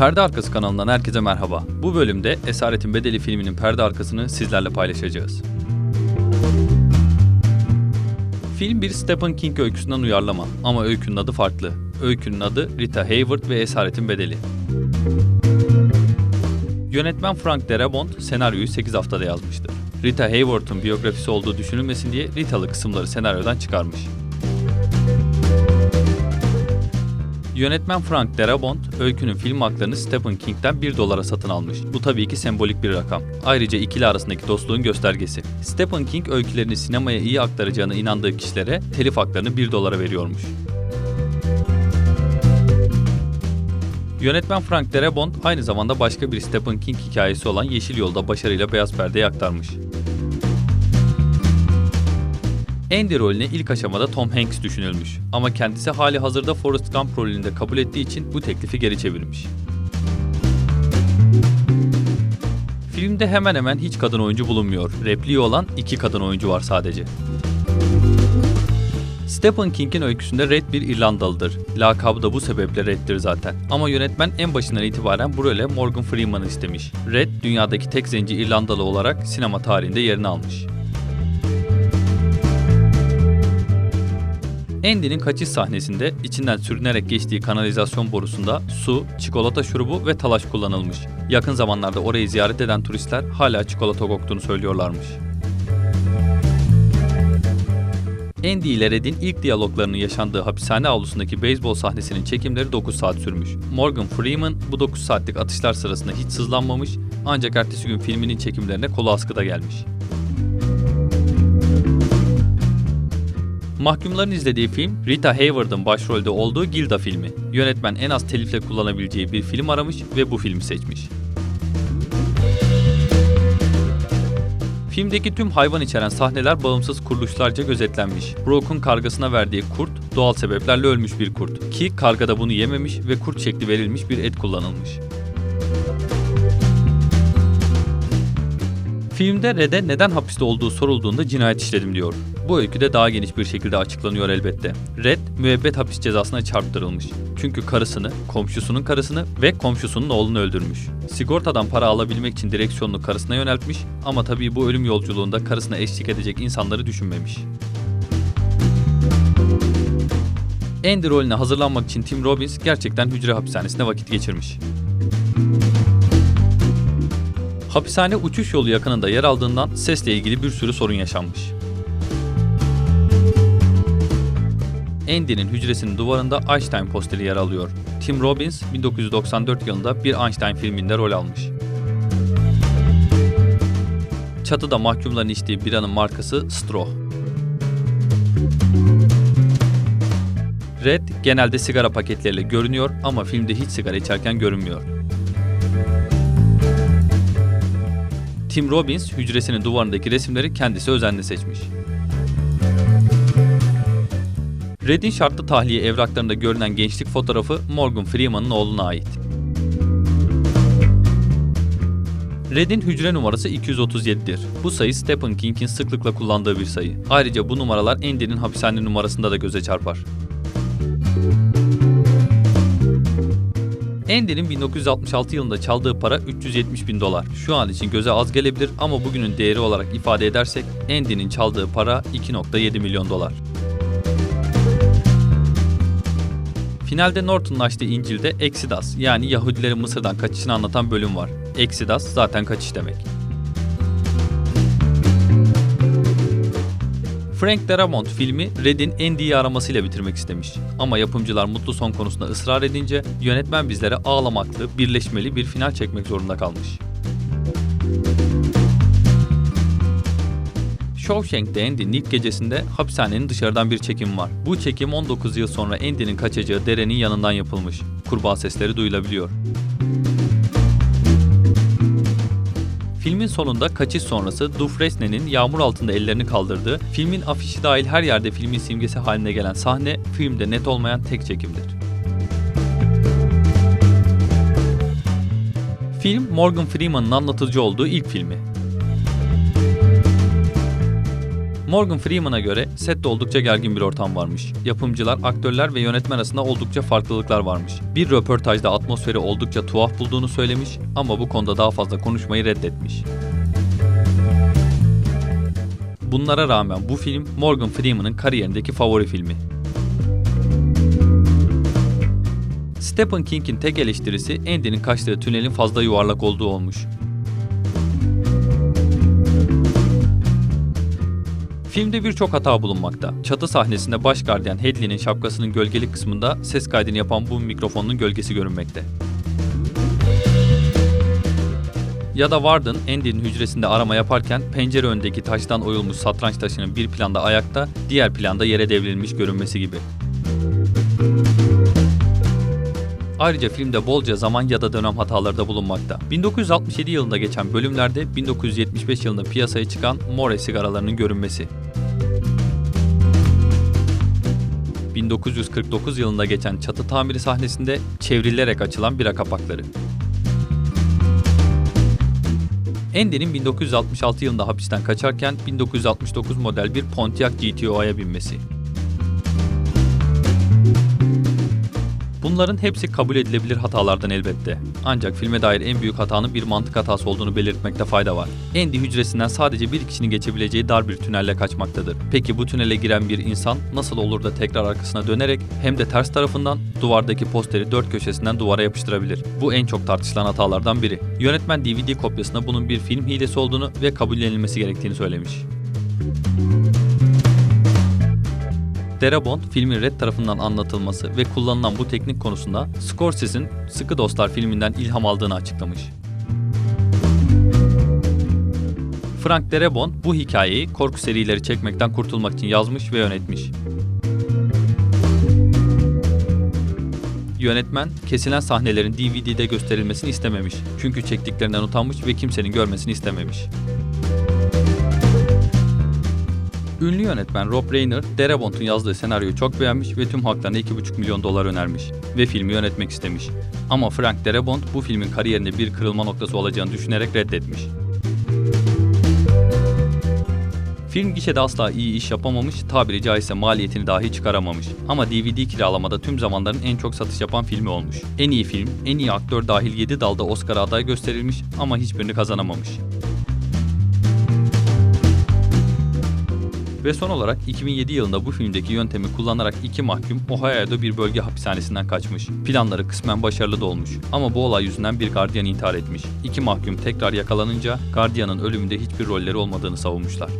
Perde Arkası kanalından herkese merhaba. Bu bölümde Esaretin Bedeli filminin perde arkasını sizlerle paylaşacağız. Film bir Stephen King öyküsünden uyarlama ama öykünün adı farklı. Öykünün adı Rita Hayworth ve Esaretin Bedeli. Yönetmen Frank Darabont senaryoyu 8 haftada yazmıştır. Rita Hayworth'un biyografisi olduğu düşünülmesin diye Rita'lı kısımları senaryodan çıkarmış. Yönetmen Frank Darabont, öykünün film haklarını Stephen King'den 1 dolara satın almış. Bu tabii ki sembolik bir rakam. Ayrıca ikili arasındaki dostluğun göstergesi. Stephen King öykülerini sinemaya iyi aktaracağına inandığı kişilere telif haklarını 1 dolara veriyormuş. Yönetmen Frank Darabont aynı zamanda başka bir Stephen King hikayesi olan Yeşil Yolda başarıyla Beyaz Perde'ye aktarmış. Andy rolüne ilk aşamada Tom Hanks düşünülmüş ama kendisi hali hazırda Forrest Gump rolünde kabul ettiği için bu teklifi geri çevirmiş. Filmde hemen hemen hiç kadın oyuncu bulunmuyor. Repliği olan iki kadın oyuncu var sadece. Stephen King'in öyküsünde Red bir İrlandalıdır. Lakabı da bu sebeple Red'dir zaten. Ama yönetmen en başından itibaren bu role Morgan Freeman'ı istemiş. Red, dünyadaki tek zenci İrlandalı olarak sinema tarihinde yerini almış. Andy'nin kaçış sahnesinde içinden sürünerek geçtiği kanalizasyon borusunda su, çikolata şurubu ve talaş kullanılmış. Yakın zamanlarda orayı ziyaret eden turistler hala çikolata koktuğunu söylüyorlarmış. Andy ile Red'in ilk diyaloglarının yaşandığı hapishane avlusundaki beyzbol sahnesinin çekimleri 9 saat sürmüş. Morgan Freeman bu 9 saatlik atışlar sırasında hiç sızlanmamış ancak ertesi gün filminin çekimlerine kolu askıda gelmiş. Mahkumların izlediği film, Rita Hayworth'ın başrolde olduğu Gilda filmi. Yönetmen en az telifle kullanabileceği bir film aramış ve bu filmi seçmiş. Filmdeki tüm hayvan içeren sahneler bağımsız kuruluşlarca gözetlenmiş. Brock'un kargasına verdiği kurt, doğal sebeplerle ölmüş bir kurt. Ki kargada bunu yememiş ve kurt şekli verilmiş bir et kullanılmış. Filmde Red'e neden hapiste olduğu sorulduğunda cinayet işledim diyor. Bu öyküde daha geniş bir şekilde açıklanıyor elbette. Red, müebbet hapis cezasına çarptırılmış. Çünkü karısını, komşusunun karısını ve komşusunun oğlunu öldürmüş. Sigortadan para alabilmek için direksiyonunu karısına yöneltmiş ama tabii bu ölüm yolculuğunda karısına eşlik edecek insanları düşünmemiş. Andy rolüne hazırlanmak için Tim Robbins gerçekten hücre hapishanesinde vakit geçirmiş. Hapishane uçuş yolu yakınında yer aldığından sesle ilgili bir sürü sorun yaşanmış. Andy'nin hücresinin duvarında Einstein posteri yer alıyor. Tim Robbins 1994 yılında bir Einstein filminde rol almış. Çatıda mahkumların içtiği biranın markası Stroh. Red genelde sigara paketleriyle görünüyor ama filmde hiç sigara içerken görünmüyor. Tim Robbins hücresinin duvarındaki resimleri kendisi özenle seçmiş. Red'in şartlı tahliye evraklarında görünen gençlik fotoğrafı Morgan Freeman'ın oğluna ait. Red'in hücre numarası 237'dir. Bu sayı Stephen King'in sıklıkla kullandığı bir sayı. Ayrıca bu numaralar Andy'nin hapishane numarasında da göze çarpar. Andy'nin 1966 yılında çaldığı para 370 bin dolar. Şu an için göze az gelebilir ama bugünün değeri olarak ifade edersek Andy'nin çaldığı para 2.7 milyon dolar. Finalde Norton'un İncil'de Exodus yani Yahudilerin Mısır'dan kaçışını anlatan bölüm var. Exodus zaten kaçış demek. Frank Darabont filmi Red'in Andy'yi aramasıyla bitirmek istemiş. Ama yapımcılar mutlu son konusunda ısrar edince yönetmen bizlere ağlamaklı, birleşmeli bir final çekmek zorunda kalmış. Shawshank'te Andy'nin ilk gecesinde hapishanenin dışarıdan bir çekim var. Bu çekim 19 yıl sonra Andy'nin kaçacağı derenin yanından yapılmış. Kurbağa sesleri duyulabiliyor. Filmin sonunda kaçış sonrası Dufresne'nin yağmur altında ellerini kaldırdığı, filmin afişi dahil her yerde filmin simgesi haline gelen sahne, filmde net olmayan tek çekimdir. Film, Morgan Freeman'ın anlatıcı olduğu ilk filmi. Morgan Freeman'a göre sette oldukça gergin bir ortam varmış. Yapımcılar, aktörler ve yönetmen arasında oldukça farklılıklar varmış. Bir röportajda atmosferi oldukça tuhaf bulduğunu söylemiş ama bu konuda daha fazla konuşmayı reddetmiş. Bunlara rağmen bu film Morgan Freeman'ın kariyerindeki favori filmi. Stephen King'in tek eleştirisi Andy'nin kaçtığı tünelin fazla yuvarlak olduğu olmuş. Filmde birçok hata bulunmakta. Çatı sahnesinde baş gardiyan Hadley'nin şapkasının gölgeli kısmında ses kaydını yapan bu mikrofonun gölgesi görünmekte. Ya da Warden, Andy'nin hücresinde arama yaparken pencere önündeki taştan oyulmuş satranç taşının bir planda ayakta, diğer planda yere devrilmiş görünmesi gibi. Ayrıca filmde bolca zaman ya da dönem hataları da bulunmakta. 1967 yılında geçen bölümlerde 1975 yılında piyasaya çıkan More sigaralarının görünmesi. 1949 yılında geçen çatı tamiri sahnesinde çevrilerek açılan bira kapakları. Andy'nin 1966 yılında hapisten kaçarken 1969 model bir Pontiac GTO'ya binmesi. Bunların hepsi kabul edilebilir hatalardan elbette. Ancak filme dair en büyük hatanın bir mantık hatası olduğunu belirtmekte fayda var. Andy hücresinden sadece bir kişinin geçebileceği dar bir tünelle kaçmaktadır. Peki bu tünele giren bir insan nasıl olur da tekrar arkasına dönerek hem de ters tarafından duvardaki posteri dört köşesinden duvara yapıştırabilir? Bu en çok tartışılan hatalardan biri. Yönetmen DVD kopyasında bunun bir film hilesi olduğunu ve kabullenilmesi gerektiğini söylemiş. Darabont filmin Red tarafından anlatılması ve kullanılan bu teknik konusunda Scorsese'in Sıkı Dostlar filminden ilham aldığını açıklamış. Frank Darabont bu hikayeyi korku serileri çekmekten kurtulmak için yazmış ve yönetmiş. Yönetmen kesilen sahnelerin DVD'de gösterilmesini istememiş. Çünkü çektiklerinden utanmış ve kimsenin görmesini istememiş. Ünlü yönetmen Rob Reiner, Darabont'un yazdığı senaryoyu çok beğenmiş ve tüm haklarına 2,5 milyon dolar önermiş ve filmi yönetmek istemiş. Ama Frank Darabont bu filmin kariyerinde bir kırılma noktası olacağını düşünerek reddetmiş. Film gişede asla iyi iş yapamamış, tabiri caizse maliyetini dahi çıkaramamış. Ama DVD kiralamada tüm zamanların en çok satış yapan filmi olmuş. En iyi film, en iyi aktör dahil 7 dalda Oscar aday gösterilmiş ama hiçbirini kazanamamış. Ve son olarak 2007 yılında bu filmdeki yöntemi kullanarak iki mahkum Ohio'da bir bölge hapishanesinden kaçmış. Planları kısmen başarılı da olmuş. Ama bu olay yüzünden bir gardiyan intihar etmiş. İki mahkum tekrar yakalanınca gardiyanın ölümünde hiçbir rolleri olmadığını savunmuşlar.